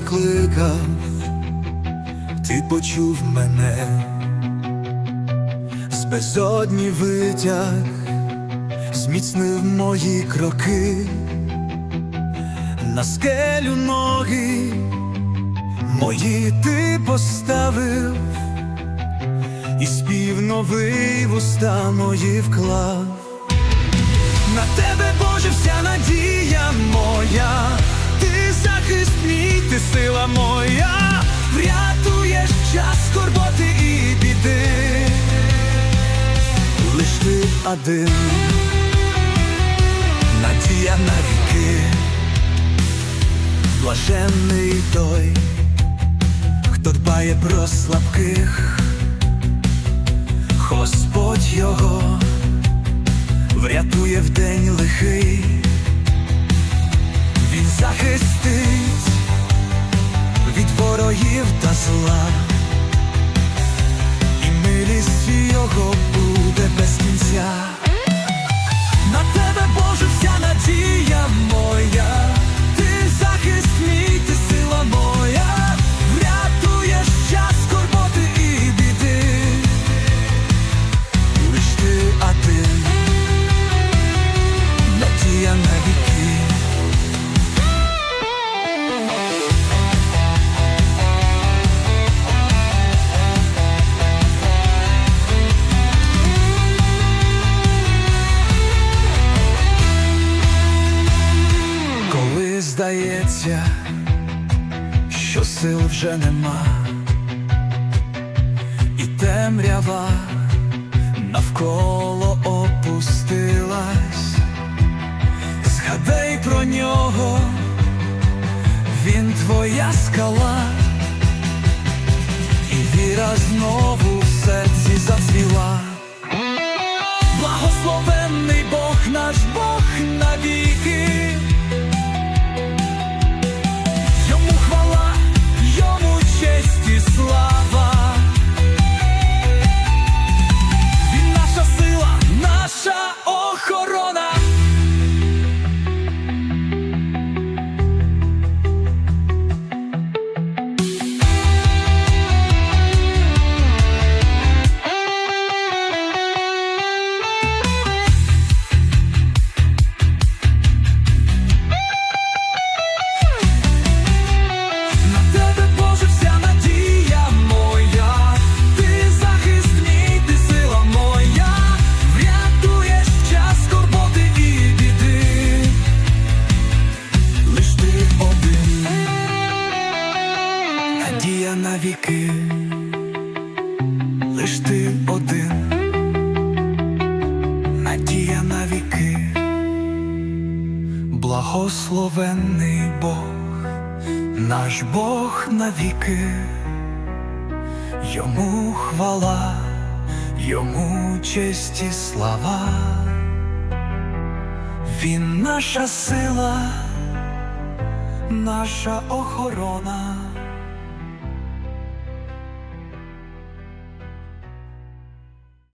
покликав, ти почув мене, з безодні витяг, зміцнив мої кроки, на скелю ноги мої ти поставив, і спів новий в уста мої вклав. На тебе, Боже, вся надія моя, сила моя, врятуєш час скорботи і біди. Лиш ти один, надія на віки, блаженний той, хто дбає про слабких, Господь його врятує в день лихий, love здається, що сил вже нема, і темрява навколо опустилась, згадай про нього, він твоя скала, і віра знову в серці зацвіла. Благословенний Бог наш Бог навіки. Віки, лиш ти один, надія на віки, благословенний Бог наш Бог навіки, йому хвала, йому честь і слава, він наша сила, наша охорона.